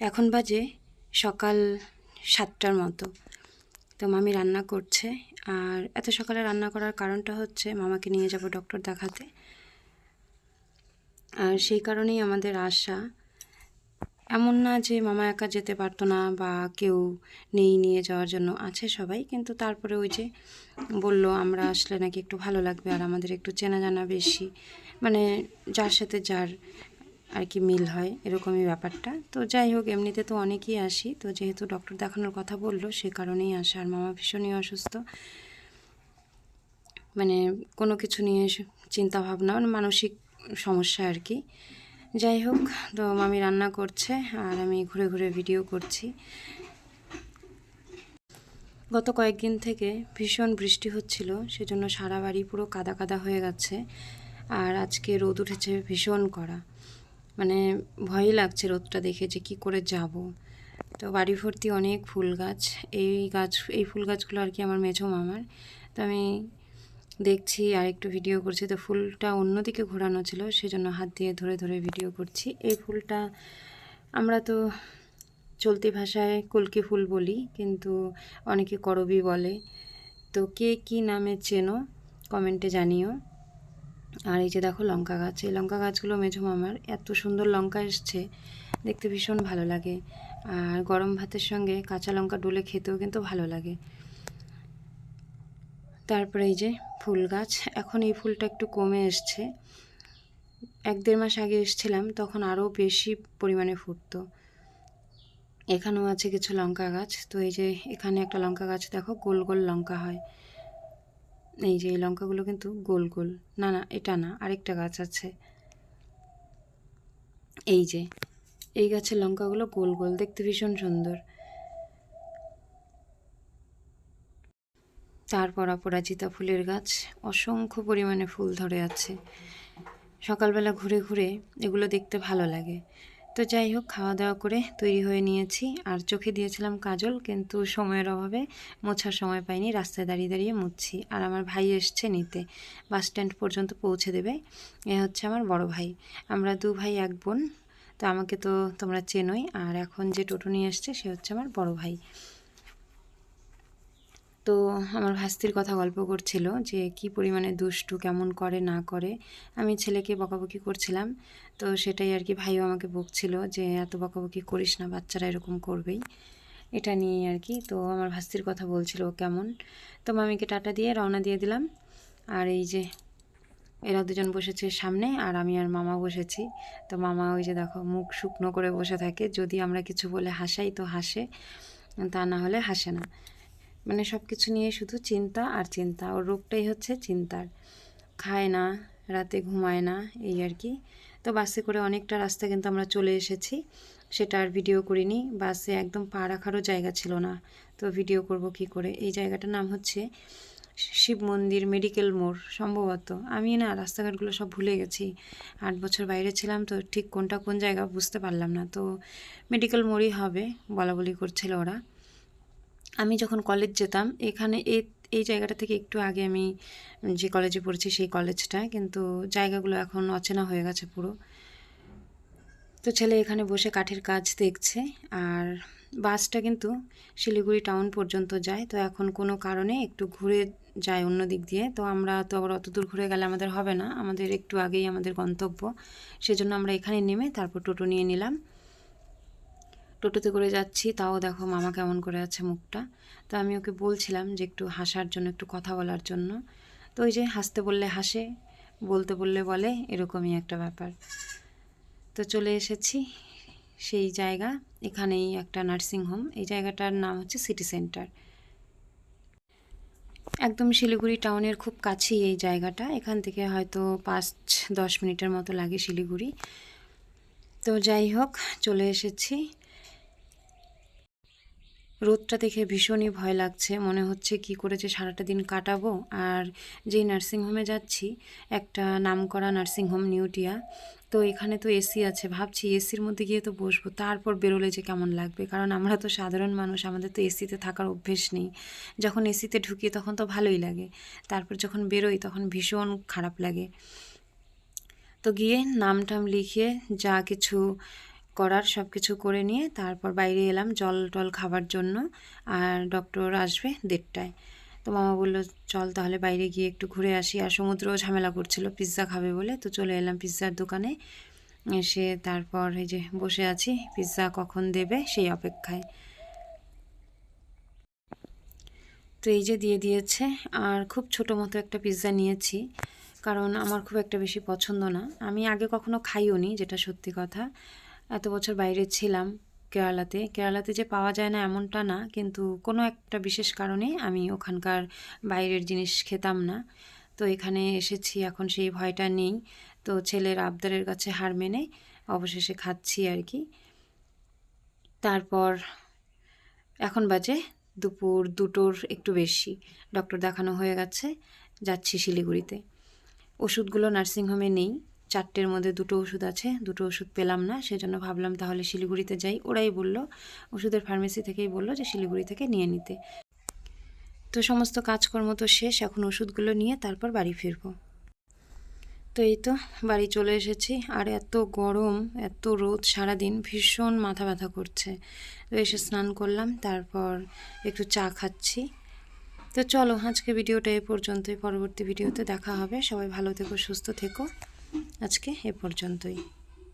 এখন বাজে সকাল সাতটার মতো। তো মামি রান্না করছে। আর এত সকালে রান্না করার কারণটা হচ্ছে মামাকে নিয়ে যাব ডক্টর দেখাতে। আর সেই কারণেই আমাদের আশা। এমন না যে মামা একা যেতে পারতো না বা কেউ নেই নিয়ে যাওয়ার জন্য, আছে সবাই। কিন্তু তারপরে ওই যে বলল, আমরা আসলে নাকি একটু ভালো লাগবে আর আমাদের একটু চেনা জানা বেশি। মানে যার সাথে যার আর কি মিল হয়, এরকমই ব্যাপারটা। তো যাই হোক, এমনিতে তো অনেকেই আসি। তো যেহেতু ডক্টর দেখানোর কথা বলল, সে কারণেই আসা। আর মামা ভীষণই অসুস্থ। মানে কোনো কিছু নিয়ে চিন্তা ভাবনা মানে মানসিক সমস্যা আর কি। যাই হোক, তো মামি রান্না করছে, আর আমি ঘুরে ঘুরে ভিডিও করছি। গত কয়েকদিন থেকে ভীষণ বৃষ্টি হচ্ছিল, সেজন্য সারা বাড়ি পুরো কাদা কাদা হয়ে গেছে। আর আজকে রোদ উঠেছে ভীষণ কড়া। মানে ভয়ই লাগছে রোদটা দেখে যে কি করে যাব। তো বাড়ি ভর্তি অনেক ফুল গাছ। এই গাছ, এই ফুল গাছগুলো আর কি আমার মেঝো মামার। তো আমি দেখছি আর একটু ভিডিও করছি। তো ফুলটা অন্যদিকে ঘোরানো ছিল, সেজন্য হাত দিয়ে ধরে ধরে ভিডিও করছি। এই ফুলটা আমরা তো চলতি ভাষায় কলকি ফুল বলি, কিন্তু অনেকে করবি বলে। তো কে কি নামে চেনো কমেন্টে জানিও। আর এই যে দেখো লঙ্কা গাছ, এই লঙ্কা গাছগুলো মেঝো মামার, এত সুন্দর লঙ্কা এসছে, দেখতে ভীষণ ভালো লাগে। আর গরম ভাতের সঙ্গে কাঁচা লঙ্কা ডুলে খেতেও কিন্তু ভালো লাগে। তারপরে এই যে ফুল গাছ, এখন এই ফুলটা একটু কমে এসছে। এক দেড় মাস আগে এসছিলাম, তখন আরও বেশি পরিমাণে ফুটতো। এখানেও আছে কিছু লঙ্কা গাছ, তো এই যে এখানে একটা লঙ্কা গাছ, দেখো গোল গোল লঙ্কা হয়। এই যে এই লঙ্কাগুলো কিন্তু গোল গোল। না না, এটা না, আরেকটা গাছ আছে। এই যে, এই গাছের লঙ্কাগুলো গোল গোল, দেখতে ভীষণ সুন্দর। তারপর অপরাজিতা ফুলের গাছ, অসংখ্য পরিমাণে ফুল ধরে আছে। সকালবেলা ঘুরে ঘুরে এগুলো দেখতে ভালো লাগে। তো যাই হোক খাওয়া দাওয়া করে তৈরি হয়ে নিয়েছি। আর চোখে দিয়েছিলাম কাজল, কিন্তু সময়ের অভাবে মোছার সময় পাইনি, রাস্তায় দাঁড়িয়ে দাঁড়িয়ে মুছছি। আর আমার ভাই এসছে নিতে, বাস স্ট্যান্ড পর্যন্ত পৌঁছে দেবে। এ হচ্ছে আমার বড় ভাই। আমরা দু ভাই, এক বোন। তো আমাকে তো তোমরা চেনোই। আর এখন যে টোটো নিয়ে এসছে, সে হচ্ছে আমার বড় ভাই। তো আমার ভাস্তির কথা গল্প করছিল যে কি পরিমাণে দুষ্টু, কেমন করে, না করে। আমি ছেলেকে বকাবকি করছিলাম। তো সেটাই আর কি ভাইও আমাকে বকছিল যে, এত বকাবকি করিস না, বাচ্চারা এরকম করবেই। এটা নিয়ে আর কি। তো আমার ভাস্তির কথা বলছিল কেমন। তো মামিকে টাটা দিয়ে রওনা দিয়ে দিলাম। আর এই যে এরা দুজন বসেছে সামনে আর আমি আর মামা বসেছি। তো মামা ওই যে দেখো মুখ শুকনো করে বসে থাকে। যদি আমরা কিছু বলে হাসাই তো হাসে, তা না হলে হাসে না। মানে সব কিছু নিয়ে শুধু চিন্তা আর চিন্তা। ওর রোগটাই হচ্ছে চিন্তার। খায় না, রাতে ঘুমায় না, এই আর কি। তো বাসে করে অনেকটা রাস্তা কিন্তু আমরা চলে এসেছি। সেটা আর ভিডিও করিনি। বাসে একদম পা রাখারও জায়গা ছিল না। তো ভিডিও করব কি করে? এই জায়গাটার নাম হচ্ছে শিব মন্দির মেডিকেল মোড় সম্ভবত। আমি না রাস্তাঘাটগুলো সব ভুলে গেছি। আট বছর বাইরে ছিলাম তো ঠিক কোনটা কোন জায়গা বুঝতে পারলাম না। তো মেডিকেল মোড়ই হবে বলা বলি করছিল ওরা। আমি যখন কলেজ যেতাম, এখানে এই এই জায়গাটা থেকে একটু আগে আমি যে কলেজে পড়েছি সেই কলেজটা কিন্তু জায়গাগুলো এখন অচেনা হয়ে গেছে পুরো। তো ছেলে এখানে বসে কাঠের কাজ দেখছে, আর বাসটা কিন্তু শিলিগুড়ি টাউন পর্যন্ত যায়। তো এখন কোনো কারণে একটু ঘুরে যায় অন্য দিক দিয়ে। তো আমরা তো আবার অত দূর ঘুরে গেলে আমাদের হবে না। আমাদের একটু আগেই আমাদের গন্তব্য। সেজন্য আমরা এখানে নেমে তারপর টোটো নিয়ে নিলাম। টোটোতে করে যাচ্ছি, তাও দেখো মামা কেমন করে আছে মুখটা। তো আমি ওকে বলছিলাম যে একটু হাসার জন্য, একটু কথা বলার জন্য। তো ওই যে হাসতে বললে হাসে, বলতে বললে বলে, এরকমই একটা ব্যাপার। তো চলে এসেছি সেই জায়গা, এখানেই একটা নার্সিং হোম। এই জায়গাটার নাম হচ্ছে সিটি সেন্টার। একদম শিলিগুড়ি টাউনের খুব কাছেই এই জায়গাটা। এখান থেকে হয়তো পাঁচ দশ মিনিটের মতো লাগে শিলিগুড়ি। তো যাই হোক, চলে এসেছি। রোদটা দেখে ভীষণই ভয় লাগছে। মনে হচ্ছে কি করে যে সারাটা দিন কাটাবো। আর যেই নার্সিংহোমে যাচ্ছি, একটা নামকরা নার্সিংহোম নিউটিয়া, তো এখানে তো এসি আছে। ভাবছি এসির মধ্যে গিয়ে তো বসবো। তারপর বেরোলে যে কেমন লাগবে? কারণ আমরা তো সাধারণ মানুষ, আমাদের তো এসিতে থাকার অভ্যেস নেই। যখন এসিতে ঢুকি তখন তো ভালোই লাগে। তারপর যখন বেরোই তখন ভীষণ খারাপ লাগে। তো গিয়ে নাম টাম লিখিয়ে যা কিছু করার সব কিছু করে নিয়ে তারপর বাইরে এলাম জল টল খাবার জন্য আর ডক্টর আসবে দেড়টায়। তো মামা বলল, চল তাহলে বাইরে গিয়ে একটু ঘুরে আসি। আর সমুদ্রও ঝামেলা করছিল পিৎজা খাবে বলে। তো চলে এলাম পিৎজার দোকানে। এসে তারপর এই যে বসে আছি পিৎজা কখন দেবে সেই অপেক্ষায়। তো এই যে দিয়ে দিয়েছে, আর খুব ছোটো মতো একটা পিৎজা নিয়েছি, কারণ আমার খুব একটা বেশি পছন্দ না। আমি আগে কখনো খাইও নি যেটা সত্যি কথা। এত বছর বাইরে ছিলাম কেরালাতে। কেরালাতে যে পাওয়া যায় না এমনটা না, কিন্তু কোনো একটা বিশেষ কারণে আমি ওখানকার বাইরের জিনিস খেতাম না। তো এখানে এসেছি, এখন সেই ভয়টা নেই। তো ছেলের আবদারের কাছে হার মেনে অবশেষে খাচ্ছি আর কি তারপর এখন বাজে দুপুর দুটোর একটু বেশি। ডক্টর দেখানো হয়ে গেছে, যাচ্ছি শিলিগুড়িতে। ওষুধগুলো নার্সিংহোমে নেই। চারটের মধ্যে দুটো ওষুধ আছে, দুটো ওষুধ পেলাম না, সেজন্য ভাবলাম তাহলে শিলিগুড়িতে যাই। ওরাই বলল, ওষুধের ফার্মেসি থেকেই বলল যে শিলিগুড়ি থেকে নিয়ে নিতে। তো সমস্ত কাজকর্ম তো শেষ, এখন ওষুধগুলো নিয়ে তারপর বাড়ি ফিরবো। তো এই তো, বাড়ি চলে এসেছি। আর এত গরম, এত রোদ সারাদিন, ভীষণ মাথা ব্যথা করছে। তো এসে স্নান করলাম, তারপর একটু চা খাচ্ছি। তো চলো আজকে ভিডিওটা এ পর্যন্তই। পরবর্তী ভিডিওতে দেখা হবে। সবাই ভালো থেকো, সুস্থ থেকো। আজকে এ পর্যন্তই।